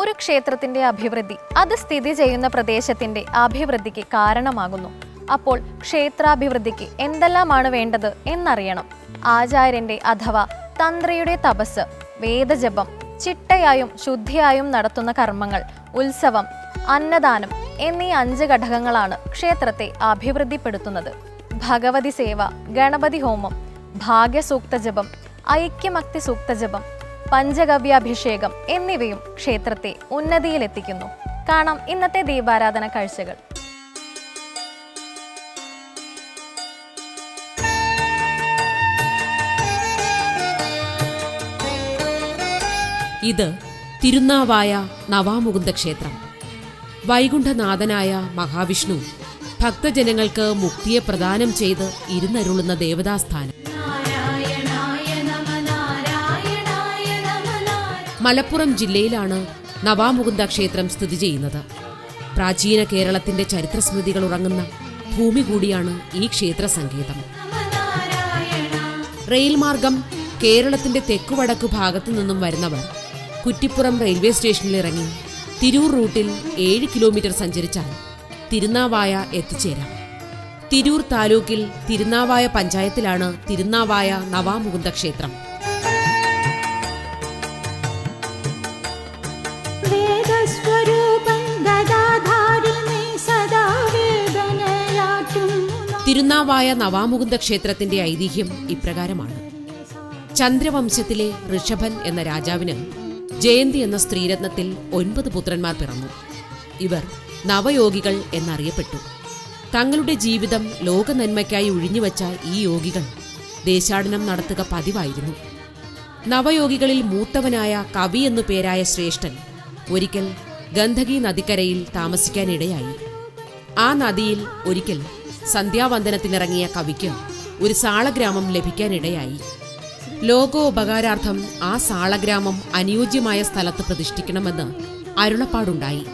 ഒരു ക്ഷേത്രത്തിന്റെ അഭിവൃദ്ധി അത് സ്ഥിതി ചെയ്യുന്ന പ്രദേശത്തിന്റെ അഭിവൃദ്ധിക്ക് കാരണമാകുന്നു. അപ്പോൾ ക്ഷേത്രാഭിവൃദ്ധിക്ക് എന്തെല്ലാമാണ് വേണ്ടത് എന്നറിയണം. ആചാര്യന്റെ അഥവാ തന്ത്രിയുടെ തപസ് വേദജപം ചിട്ടയായും ശുദ്ധിയായും നടത്തുന്ന കർമ്മങ്ങൾ ഉത്സവം അന്നദാനം എന്നീ അഞ്ച് ഘടകങ്ങളാണ് ക്ഷേത്രത്തെ അഭിവൃദ്ധിപ്പെടുത്തുന്നത്. ഭഗവതി സേവ ഗണപതി ഹോമം ഭാഗ്യസൂക്ത ജപം ഐക്യമക്തി സൂക്ത ജപം പഞ്ചഗവ്യാഭിഷേകം എന്നിവയും ക്ഷേത്രത്തെ ഉന്നതിയിലെത്തിക്കുന്നു. കാണാം ഇന്നത്തെ ദീപാരാധന കാഴ്ചകൾ. ഇത് തിരുനാവായ നവാമുകുന്ദ ക്ഷേത്രം. വൈകുണ്ഠനാഥനായ മഹാവിഷ്ണു ഭക്തജനങ്ങൾക്ക് മുക്തിയെ പ്രദാനം ചെയ്ത് ഇരുന്നരുളുന്ന ദേവതാസ്ഥാനം. മലപ്പുറം ജില്ലയിലാണ് നവാമുകുന്ദ ക്ഷേത്രം സ്ഥിതി ചെയ്യുന്നത്. പ്രാചീന കേരളത്തിന്റെ ചരിത്രസ്മൃതികൾ ഉറങ്ങുന്ന ഭൂമി കൂടിയാണ് ഈ ക്ഷേത്ര സങ്കേതം. റെയിൽ മാർഗം കേരളത്തിന്റെ തെക്കുവടക്കു ഭാഗത്തു നിന്നും വരുന്നവർ കുറ്റിപ്പുറം റെയിൽവേ സ്റ്റേഷനിൽ ഇറങ്ങി തിരൂർ റൂട്ടിൽ ഏഴ് കിലോമീറ്റർ സഞ്ചരിച്ചാൽ തിരുനാവായ എത്തിച്ചേരാം. തിരൂർ താലൂക്കിൽ തിരുനാവായ പഞ്ചായത്തിലാണ് തിരുനാവായ നവാമുകുന്ദ ക്ഷേത്രം. തിരുനാവായ നവാമുകുന്ദ ക്ഷേത്രത്തിന്റെ ഐതിഹ്യം ഇപ്രകാരമാണ്. ചന്ദ്രവംശത്തിലെ ഋഷഭൻ എന്ന രാജാവിന് ജയന്തി എന്ന സ്ത്രീരത്നത്തിൽ ഒൻപത് പുത്രന്മാർ പിറന്നു. ഇവർ നവയോഗികൾ എന്നറിയപ്പെട്ടു. തങ്ങളുടെ ജീവിതം ലോകനന്മയ്ക്കായി ഒഴിഞ്ഞുവച്ച ഈ യോഗികൾ ദേശാടനം നടത്തുക പതിവായിരുന്നു. നവയോഗികളിൽ മൂത്തവനായ കവി എന്നു പേരായ ശ്രേഷ്ഠൻ ഒരിക്കൽ ഗന്ധകി നദിക്കരയിൽ താമസിക്കാനിടയായി. ആ നദിയിൽ ഒരിക്കൽ സന്ധ്യാവന്ദനത്തിനിറങ്ങിയ കവിക്ക് ഒരു സാളഗ്രാമം ലഭിക്കാനിടയായി. ലോകോപകാരാർത്ഥം ആ സാളഗ്രാമം അനുയോജ്യമായ സ്ഥലത്ത് പ്രതിഷ്ഠിക്കണമെന്ന് അരുളപ്പാടുണ്ടായി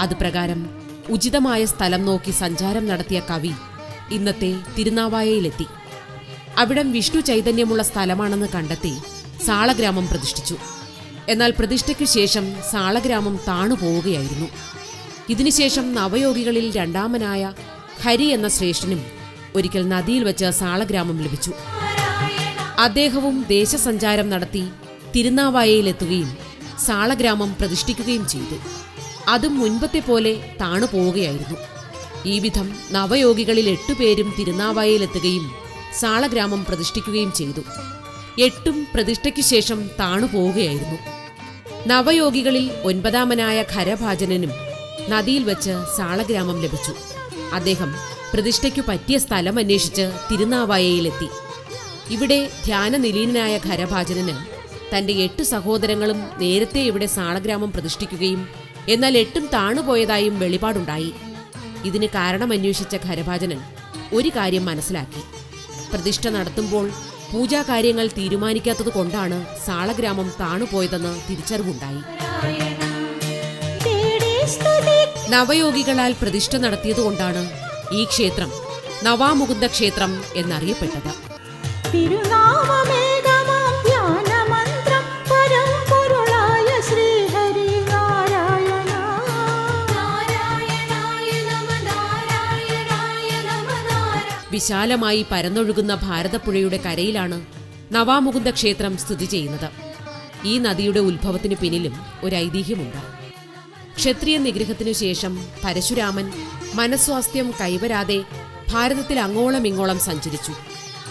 അത് പ്രകാരം ഉചിതമായ സ്ഥലം നോക്കി സഞ്ചാരം നടത്തിയ കവി ഇന്നത്തെ തിരുനാവായയിലെത്തി. അവിടം വിഷ്ണു ചൈതന്യമുള്ള സ്ഥലമാണെന്ന് കണ്ടെത്തി സാളഗ്രാമം പ്രതിഷ്ഠിച്ചു. എന്നാൽ പ്രതിഷ്ഠയ്ക്ക് ശേഷം സാളഗ്രാമം താണുപോവുകയായിരുന്നു. ഇതിനുശേഷം നവയോഗികളിൽ രണ്ടാമനായ ഹരി എന്ന ശ്രേഷ്ഠനും ഒരിക്കൽ നദിയിൽ വെച്ച് സാളഗ്രാമം ലഭിച്ചു. അദ്ദേഹവും ദേശസഞ്ചാരം നടത്തി തിരുനാവായയിലെത്തുകയും സാളഗ്രാമം പ്രതിഷ്ഠിക്കുകയും ചെയ്തു. അതും മുൻപത്തെ പോലെ താണു പോവുകയായിരുന്നു. ഈ വിധം നവയോഗികളിൽ എട്ടുപേരും തിരുനാവായയിലെത്തുകയും സാളഗ്രാമം പ്രതിഷ്ഠിക്കുകയും ചെയ്തു. എട്ടും പ്രതിഷ്ഠയ്ക്ക് ശേഷം താണു പോവുകയായിരുന്നു. നവയോഗികളിൽ ഒൻപതാമനായ ഖരഭാജനനും നദിയിൽ വെച്ച് സാളഗ്രാമം ലഭിച്ചു. അദ്ദേഹം പ്രതിഷ്ഠയ്ക്കു പറ്റിയ സ്ഥലം അന്വേഷിച്ച് തിരുനാവായയിലെത്തി. ഇവിടെ ധ്യാനനിലീനനായ ഖരഭാചനന് തന്റെ എട്ട് സഹോദരങ്ങളും നേരത്തെ ഇവിടെ സാളഗ്രാമം പ്രതിഷ്ഠിക്കുകയും എന്നാൽ എട്ടും താണുപോയതായും വെളിപാടുണ്ടായി. ഇതിന് കാരണമന്വേഷിച്ച ഖരഭാചനൻ ഒരു കാര്യം മനസ്സിലാക്കി. പ്രതിഷ്ഠ നടത്തുമ്പോൾ പൂജാകാര്യങ്ങൾ തീരുമാനിക്കാത്തത് കൊണ്ടാണ് സാളഗ്രാമം താണുപോയതെന്ന് തിരിച്ചറിവുണ്ടായി. നവയോഗികളാൽ പ്രതിഷ്ഠ നടത്തിയതുകൊണ്ടാണ് ഈ ക്ഷേത്രം നവാമുകുന്ദ ക്ഷേത്രം എന്നറിയപ്പെട്ടത്. വിശാലമായി പരന്നൊഴുകുന്ന ഭാരതപ്പുഴയുടെ കരയിലാണ് നവാമുകുന്ദ ക്ഷേത്രം സ്ഥിതി ചെയ്യുന്നത്. ഈ നദിയുടെ ഉത്ഭവത്തിന് പിന്നിലും ഒരു ഐതിഹ്യമുണ്ട്. ക്ഷത്രിയ നിഗ്രഹത്തിനു ശേഷം പരശുരാമൻ മനസ്വാസ്ഥ്യം കൈവരാതെ ഭാരതത്തിൽ അങ്ങോളം ഇങ്ങോളം സഞ്ചരിച്ചു.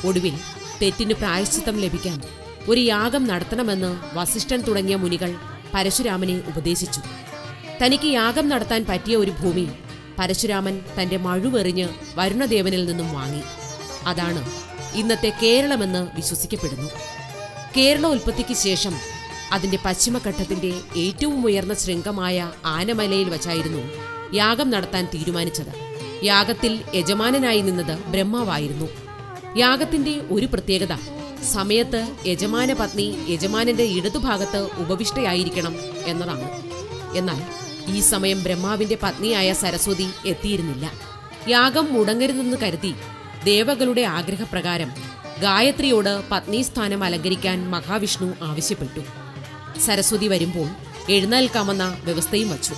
ഒടുവിൽ തെറ്റിന് പ്രായശ്ചിത്തം ലഭിക്കാൻ ഒരു യാഗം നടത്തണമെന്ന് വസിഷ്ഠൻ തുടങ്ങിയ മുനികൾ പരശുരാമനെ ഉപദേശിച്ചു. തനിക്ക് യാഗം നടത്താൻ പറ്റിയ ഒരു ഭൂമി പരശുരാമൻ തന്റെ മഴുവെറിഞ്ഞ് വരുണദേവനിൽ നിന്നും വാങ്ങി. അതാണ് ഇന്നത്തെ കേരളമെന്ന് വിശ്വസിക്കപ്പെടുന്നു. കേരള ഉൽപ്പത്തിക്ക് ശേഷം അതിന്റെ പശ്ചിമഘട്ടത്തിന്റെ ഏറ്റവും ഉയർന്ന ശൃംഗമായ ആനമലയിൽ വച്ചായിരുന്നു യാഗം നടത്താൻ തീരുമാനിച്ചത്. യാഗത്തിൽ യജമാനനായി നിന്നത് ബ്രഹ്മാവായിരുന്നു. യാഗത്തിന്റെ ഒരു പ്രത്യേകത സമയത്ത് യജമാന പത്നി യജമാനന്റെ ഇടതുഭാഗത്ത് ഉപവിഷ്ടയായിരിക്കണം എന്നതാണ്. എന്നാൽ ഈ സമയം ബ്രഹ്മാവിന്റെ പത്നിയായ സരസ്വതി എത്തിയിരുന്നില്ല. യാഗം മുടങ്ങരുതെന്ന് കരുതി ദേവകളുടെ ആഗ്രഹപ്രകാരം ഗായത്രിയോട് പത്നി സ്ഥാനം അലങ്കരിക്കാൻ മഹാവിഷ്ണു ആവശ്യപ്പെട്ടു. സരസ്വതി വരുമ്പോൾ എഴുന്നേൽക്കാമെന്ന വ്യവസ്ഥയും വച്ചു.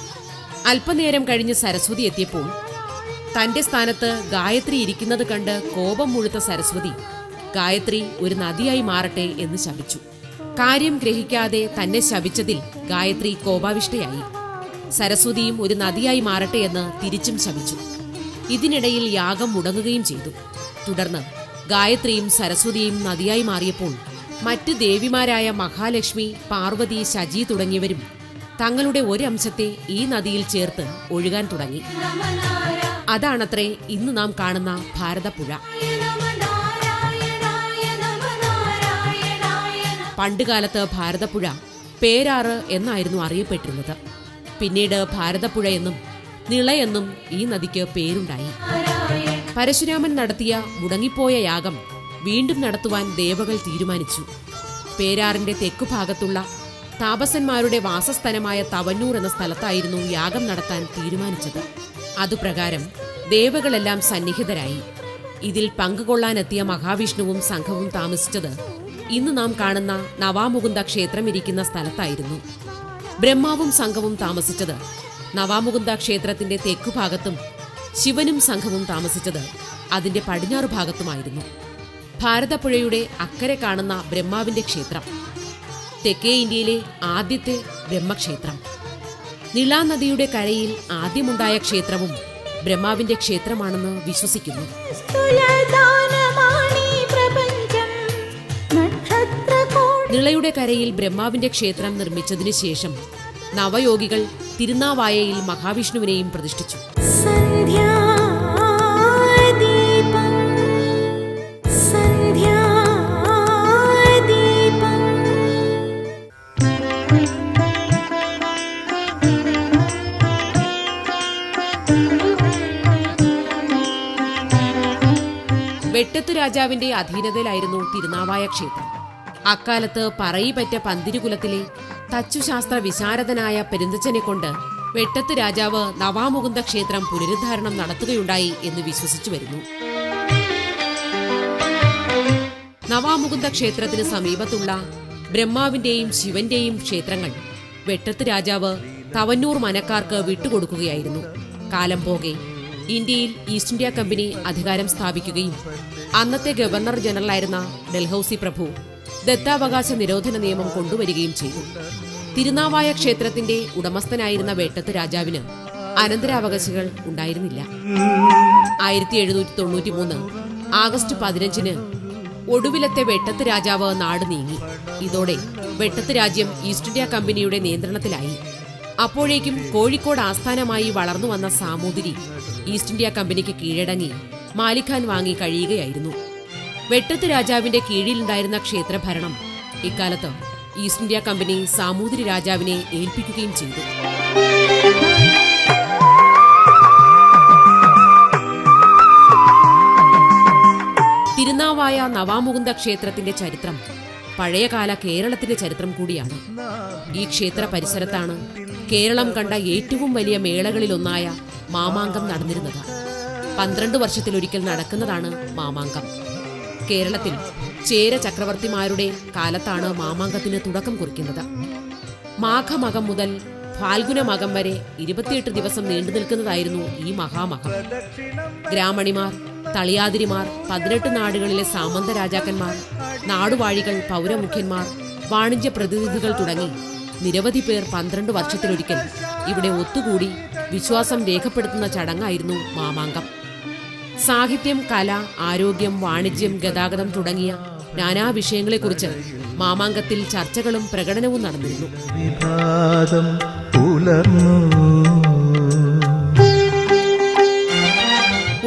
അല്പനേരം കഴിഞ്ഞ് സരസ്വതി എത്തിയപ്പോൾ തന്റെ സ്ഥാനത്ത് ഗായത്രി ഇരിക്കുന്നത് കണ്ട് കോപം മുഴുത്ത സരസ്വതി ഗായത്രി ഒരു നദിയായി മാറട്ടെ എന്ന് ശപിച്ചു. കാര്യം ഗ്രഹിക്കാതെ തന്നെ ശപിച്ചതിൽ ഗായത്രി കോപാവിഷ്ടയായി. സരസ്വതിയും ഒരു നദിയായി മാറട്ടെ എന്ന് തിരിച്ചും ശപിച്ചു. ഇതിനിടയിൽ യാഗം മുടങ്ങുകയും ചെയ്തു. തുടർന്ന് ഗായത്രിയും സരസ്വതിയും നദിയായി മാറിയപ്പോൾ മറ്റ് ദേവിമാരായ മഹാലക്ഷ്മി പാർവതി ശജി തുടങ്ങിയവരും തങ്ങളുടെ ഒരംശത്തെ ഈ നദിയിൽ ചേർത്ത് ഒഴുകാൻ തുടങ്ങി. അതാണത്രേ ഇന്ന് നാം കാണുന്ന ഭാരതപ്പുഴ. പണ്ടുകാലത്ത് ഭാരതപ്പുഴ പേരാറ് എന്നായിരുന്നു അറിയപ്പെട്ടിരുന്നത്. പിന്നീട് ഭാരതപ്പുഴ എന്നും നിളയെന്നും ഈ നദിക്ക് പേരുണ്ടായി. പരശുരാമൻ നടത്തിയ മുടങ്ങിപ്പോയ യാഗം വീണ്ടും നടത്തുവാൻ ദേവകൾ തീരുമാനിച്ചു. പേരാറിന്റെ തെക്കുഭാഗത്തുള്ള താപസന്മാരുടെ വാസസ്ഥലമായ തവന്നൂർ എന്ന സ്ഥലത്തായിരുന്നു യാഗം നടത്താൻ തീരുമാനിച്ചത്. അതുപ്രകാരം ദേവകളെല്ലാം സന്നിഹിതരായി. ഇതിൽ പങ്കുകൊള്ളാനെത്തിയ മഹാവിഷ്ണുവും സംഘവും താമസിച്ചത് ഇന്ന് നാം കാണുന്ന നവാമുകുന്ദ ക്ഷേത്രം ഇരിക്കുന്ന സ്ഥലത്തായിരുന്നു. ബ്രഹ്മാവും സംഘവും താമസിച്ചത് നവാമുകുന്ദ ക്ഷേത്രത്തിന്റെ തെക്കുഭാഗത്തും ശിവനും സംഘവും താമസിച്ചത് അതിന്റെ പടിഞ്ഞാറ് ഭാഗത്തുമായിരുന്നു. ഭാരതപ്പുഴയുടെ അക്കരെ കാണുന്ന ബ്രഹ്മാവിന്റെ ക്ഷേത്രം. തെക്കേ ഇന്ത്യയിലെ ആദ്യത്തെ ബ്രഹ്മക്ഷേത്രം. നിളാനദിയുടെ കരയിൽ ആദ്യമുണ്ടായ ക്ഷേത്രവും ബ്രഹ്മാവിന്റെ ക്ഷേത്രമാണെന്ന് വിശ്വസിക്കുന്നു. നിളയുടെ കരയിൽ ബ്രഹ്മാവിന്റെ ക്ഷേത്രം നിർമ്മിച്ചതിനു ശേഷം നവയോഗികൾ തിരുനാവായയിൽ മഹാവിഷ്ണുവിനെയും പ്രതിഷ്ഠിച്ചു. വെട്ടത്തു രാജാവിന്റെ അധീനതയിലായിരുന്നു തിരുനാവായ ക്ഷേത്രം. അക്കാലത്ത് പറയിപ്പറ്റ പന്തിരുകുലത്തിലെ തച്ചുശാസ്ത്ര വിശാരദനായ പെരുന്തച്ചനെ കൊണ്ട് വെട്ടത്ത് രാജാവ് നവാമുകുന്ദ ക്ഷേത്രം പുനരുദ്ധാരണം നടത്തുകയുണ്ടായി എന്ന് വിശ്വസിച്ചു വരുന്നു. നവാമുകുന്ദ ക്ഷേത്രത്തിന് സമീപത്തുള്ള ബ്രഹ്മാവിന്റെയും ശിവന്റെയും ക്ഷേത്രങ്ങൾ വെട്ടത്ത് രാജാവ് തവന്നൂർ മനക്കാർക്ക് വിട്ടുകൊടുക്കുകയായിരുന്നു. കാലം പോകെ ഇന്ത്യയിൽ ഈസ്റ്റ് ഇന്ത്യ കമ്പനി അധികാരം സ്ഥാപിക്കുകയും അന്നത്തെ ഗവർണർ ജനറൽ ജനറലായിരുന്ന ഡൽഹൌസി പ്രഭു ദത്താവകാശ നിരോധന നിയമം കൊണ്ടുവരികയും ചെയ്തു. തിരുനാവായ ക്ഷേത്രത്തിന്റെ ഉടമസ്ഥനായിരുന്ന വേട്ടത്ത് രാജാവിന് അനന്തരാവകാശികൾ ഉണ്ടായിരുന്നില്ല. ആയിരത്തി എഴുന്നൂറ്റി തൊണ്ണൂറ്റി മൂന്ന് ആഗസ്റ്റ് പതിനഞ്ചിന് ഒടുവിലത്തെ വെട്ടത്ത് രാജാവ് നാട് നീങ്ങി. ഇതോടെ വെട്ടത്ത് രാജ്യം ഈസ്റ്റ് ഇന്ത്യ കമ്പനിയുടെ നിയന്ത്രണത്തിലായി. അപ്പോഴേക്കും കോഴിക്കോട് ആസ്ഥാനമായി വളർന്നു വന്ന സാമൂതിരി ഈസ്റ്റ് ഇന്ത്യ കമ്പനിക്ക് കീഴടങ്ങി മാലിഖാൻ വാങ്ങി കഴിയുകയായിരുന്നു. വെട്ടത്ത് രാജാവിന്റെ കീഴിലുണ്ടായിരുന്ന ക്ഷേത്രഭരണം ഇക്കാലത്ത് ഈസ്റ്റ് ഇന്ത്യ കമ്പനി സാമൂതിരി രാജാവിനെ ഏൽപ്പിക്കുകയും ചെയ്തു. തിരുനാവായ നവാമുകുന്ദ ക്ഷേത്രത്തിന്റെ ചരിത്രം പഴയകാല കേരളത്തിന്റെ ചരിത്രം കൂടിയാണ്. ഈ ക്ഷേത്ര പരിസരത്താണ് കേരളം കണ്ട ഏറ്റവും വലിയ മേളകളിലൊന്നായ മാമാങ്കം നടന്നിരുന്നത്. പന്ത്രണ്ട് വർഷത്തിലൊരിക്കൽ നടക്കുന്നതാണ് മാമാങ്കം. കേരളത്തിൽ ചേര ചക്രവർത്തിമാരുടെ കാലത്താണ് മാമാങ്കത്തിന് തുടക്കം കുറിക്കുന്നത്. മാഘമകം മുതൽ ഫാൽഗുനമകം വരെ ഇരുപത്തിയെട്ട് ദിവസം നീണ്ടു നിൽക്കുന്നതായിരുന്നു ഈ മഹാമകം ഗ്രാമണിമാർ തളിയാതിരിമാർ പതിനെട്ട് നാടുകളിലെ സാമന്ത രാജാക്കന്മാർ നാടുവാഴികൾ പൗരമുഖ്യന്മാർ വാണിജ്യ പ്രതിനിധികൾ തുടങ്ങി നിരവധി പേർ പന്ത്രണ്ട് വർഷത്തിലൊരിക്കൽ ഇവിടെ ഒത്തുകൂടി വിശ്വാസം രേഖപ്പെടുത്തുന്ന ചടങ്ങായിരുന്നു മാമാങ്കം. സാഹിത്യം കല ആരോഗ്യം വാണിജ്യം ഗതാഗതം തുടങ്ങിയ നാനാ വിഷയങ്ങളെക്കുറിച്ച് മാമാങ്കത്തിൽ ചർച്ചകളും പ്രകടനവും നടന്നിരുന്നു.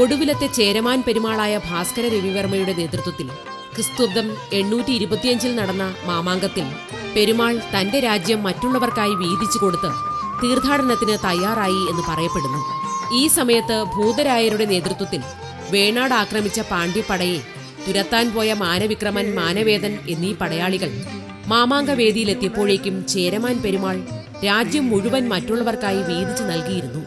ഒടുവിലത്തെ ചേരമാൻ പെരുമാളായ ഭാസ്കര രവിവർമ്മയുടെ നേതൃത്വത്തിൽ ക്രിസ്തുബ്ദം എണ്ണൂറ്റി ഇരുപത്തിയഞ്ചിൽ നടന്ന മാമാങ്കത്തിൽ പെരുമാൾ തന്റെ രാജ്യം മറ്റുള്ളവർക്കായി വീതിച്ചു കൊടുത്ത് തീർത്ഥാടനത്തിന് തയ്യാറായി എന്ന് പറയപ്പെടുന്നു. ഈ സമയത്ത് ഭൂതരായരുടെ നേതൃത്വത്തിൽ വേണാട് ആക്രമിച്ച പാണ്ഡ്യപ്പടയെ തുരത്താൻ പോയ മാനവിക്രമൻ മാനവേദൻ എന്നീ പടയാളികൾ മാമാങ്കവേദിയിലെത്തിയപ്പോഴേക്കും ചേരമാൻ പെരുമാൾ രാജ്യം മുഴുവൻ മറ്റുള്ളവർക്കായി വീതിച്ചു നൽകിയിരുന്നു.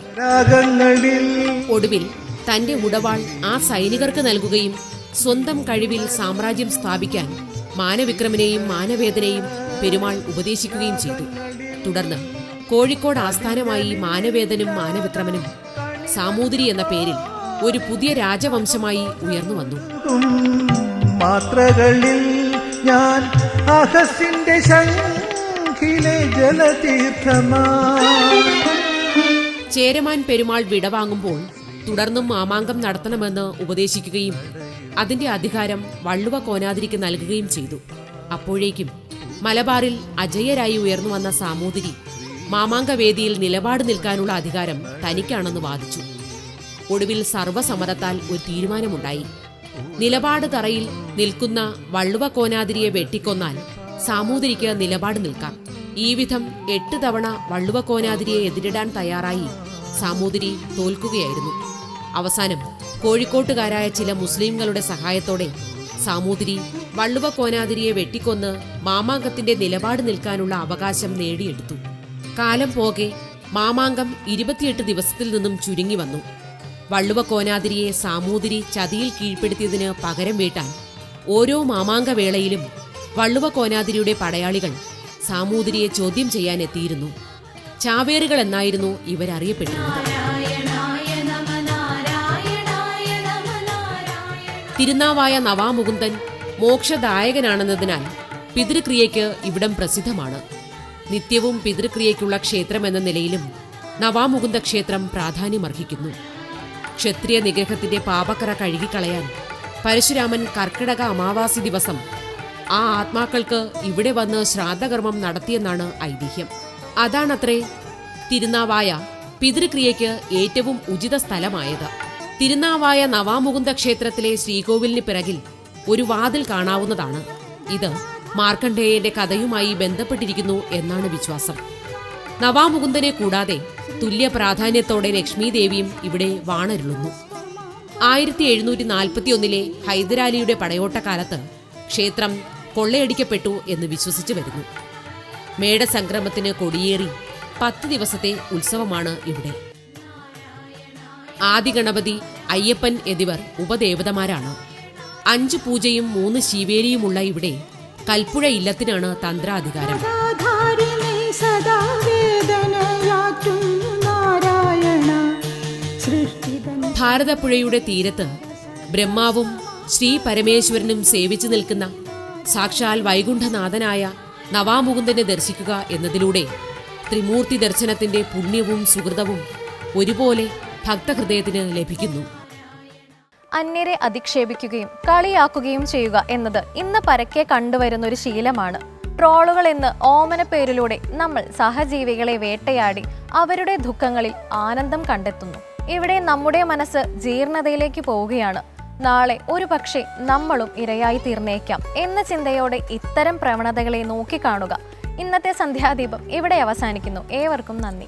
ഒടുവിൽ തന്റെ ഉടവാൾ ആ സൈനികർക്ക് നൽകുകയും സ്വന്തം കഴിവിൽ സാമ്രാജ്യം സ്ഥാപിക്കാൻ മാനവിക്രമനെയും മാനവേദനെയും പെരുമാൾ ഉപദേശിക്കുകയും ചെയ്തു. തുടർന്ന് കോഴിക്കോട് ആസ്ഥാനമായി മാനവേദനും മാനവിക്രമനും സാമൂതിരി എന്ന പേരിൽ ഒരു പുതിയ രാജവംശമായി ഉയർന്നു വന്നു. മാത്രകളിൽ ഞാൻ അഹസിന്റെ ശംഖിലെ ജലതീർത്ഥമാ. ചേരമാൻ പെരുമാൾ വിടവാങ്ങുമ്പോൾ തുടർന്നും മാമാങ്കം നടത്തണമെന്ന് ഉപദേശിക്കുകയും അതിന്റെ അധികാരം വള്ളുവ കോനാതിരിക്ക് നൽകുകയും ചെയ്തു. അപ്പോഴേക്കും മലബാറിൽ അജയരായി ഉയർന്നു വന്ന സാമൂതിരി മാമാങ്കവേദിയിൽ നിലപാട് നിൽക്കാനുള്ള അധികാരം തനിക്കാണെന്ന് വാദിച്ചു. ഒടുവിൽ സർവസമ്മതത്താൽ ഒരു തീരുമാനമുണ്ടായി. നിലപാട് തറയിൽ നിൽക്കുന്ന വള്ളുവ കോനാതിരിയെ വെട്ടിക്കൊന്നാൽ സാമൂതിരിക്ക് നിലപാട് നിൽക്കാം. ഈ വിധം എട്ട് തവണ വള്ളുവ കോനാതിരിയെ എതിരിടാൻ തയ്യാറായി സാമൂതിരി തോൽക്കുകയായിരുന്നു. അവസാനം കോഴിക്കോട്ടുകാരായ ചില മുസ്ലിംകളുടെ സഹായത്തോടെ സാമൂതിരി വള്ളുവ കോനാതിരിയെ വെട്ടിക്കൊന്ന് മാമാങ്കത്തിന്റെ നിലപാട് നിൽക്കാനുള്ള അവകാശം നേടിയെടുത്തു. കാലം പോകെ മാമാങ്കം ഇരുപത്തിയെട്ട് ദിവസത്തിൽ നിന്നും ചുരുങ്ങി വന്നു. വള്ളുവ കോനാതിരിയെ സാമൂതിരി ചതിയിൽ കീഴ്പ്പെടുത്തിയതിന് പകരം വീട്ടാൻ ഓരോ മാമാങ്കവേളയിലും വള്ളുവ കോനാതിരിയുടെ പടയാളികൾ സാമൂതിരിയെ ചോദ്യം ചെയ്യാൻ എത്തിയിരുന്നു ചാവേറുകൾ എന്നായിരുന്നു ഇവരറിയപ്പെട്ടിരുന്നത്. തിരുനാവായ നവാമുകുന്ദൻ മോക്ഷദായകനാണെന്നതിനാൽ പിതൃക്രിയയ്ക്ക് ഇവിടം പ്രസിദ്ധമാണ്. നിത്യവും പിതൃക്രിയയ്ക്കുള്ള ക്ഷേത്രമെന്ന നിലയിലും നവാമുകുന്ദ ക്ഷേത്രം പ്രാധാന്യമർഹിക്കുന്നു. ക്ഷത്രിയ നിഗ്രഹത്തിന്റെ പാപക്കറ കഴുകിക്കളയാൻ പരശുരാമൻ കർക്കിടക അമാവാസി ദിവസം ആ ആത്മാക്കൾക്ക് ഇവിടെ വന്ന് ശ്രാദ്ധകർമ്മം നടത്തിയെന്നാണ് ഐതിഹ്യം. അതാണത്രേ തിരുനാവായ പിതൃക്രിയയ്ക്ക് ഏറ്റവും ഉചിത സ്ഥലമായത്. തിരുനാവായ നവാമുകുന്ദ ക്ഷേത്രത്തിലെ ശ്രീകോവിലിന് പിറകിൽ ഒരു വാതിൽ കാണാവുന്നതാണ്. ഇത് മാർക്കണ്ഡേയന്റെ കഥയുമായി ബന്ധപ്പെട്ടിരിക്കുന്നു എന്നാണ് വിശ്വാസം. നവാമുകുന്ദനെ കൂടാതെ തുല്യ പ്രാധാന്യത്തോടെ ലക്ഷ്മി ദേവിയും ഇവിടെ വാണരുളുന്നു. ആയിരത്തി എഴുന്നൂറ്റി നാൽപ്പത്തിയൊന്നിലെ ഹൈദരാലിയുടെ പടയോട്ടക്കാലത്ത് ക്ഷേത്രം കൊള്ളയടിക്കപ്പെട്ടു എന്ന് വിശ്വസിച്ചു വരുന്നു. മേടസംക്രമത്തിന് കൊടിയേറി പത്ത് ദിവസത്തെ ഉത്സവമാണ് ഇവിടെ. ആദിഗണപതി അയ്യപ്പൻ എന്നിവർ ഉപദേവതമാരാണ്. അഞ്ച് പൂജയും മൂന്ന് ശിവേലിയുമുള്ള ഇവിടെ കൽപ്പുഴ ഇല്ലത്തിനാണ് തന്ത്രാധികാരം. ഭാരതപ്പുഴയുടെ തീരത്ത് ബ്രഹ്മാവും ശ്രീ പരമേശ്വരനും സേവിച്ചു നിൽക്കുന്ന സാക്ഷാൽ വൈകുണ്ഠനാഥനായ നവാമുകുന്ദനെ ദർശിക്കുക എന്നതിലൂടെ ത്രിമൂർത്തി ദർശനത്തിന്റെ പുണ്യവും സുഹൃതവും ഒരുപോലെ ഭക്തഹൃദയത്തിന് ലഭിക്കുന്നു. അന്യരെ അധിക്ഷേപിക്കുകയും കളിയാക്കുകയും ചെയ്യുക എന്നത് ഇന്ന് പരക്കെ കണ്ടുവരുന്ന ഒരു ശീലമാണ്. ട്രോളുകൾ എന്ന് ഓമന പേരിലൂടെ നമ്മൾ സഹജീവികളെ വേട്ടയാടി അവരുടെ ദുഃഖങ്ങളിൽ ആനന്ദം കണ്ടെത്തുന്നു. ഇവിടെ നമ്മുടെ മനസ്സ് ജീർണതയിലേക്ക് പോവുകയാണ്. നാളെ ഒരു പക്ഷേ നമ്മളും ഇരയായി തീർന്നേക്കാം എന്ന ചിന്തയോടെ ഇത്തരം പ്രവണതകളെ നോക്കിക്കാണുക. ഇന്നത്തെ സന്ധ്യാദീപം ഇവിടെ അവസാനിക്കുന്നു. ഏവർക്കും നന്ദി.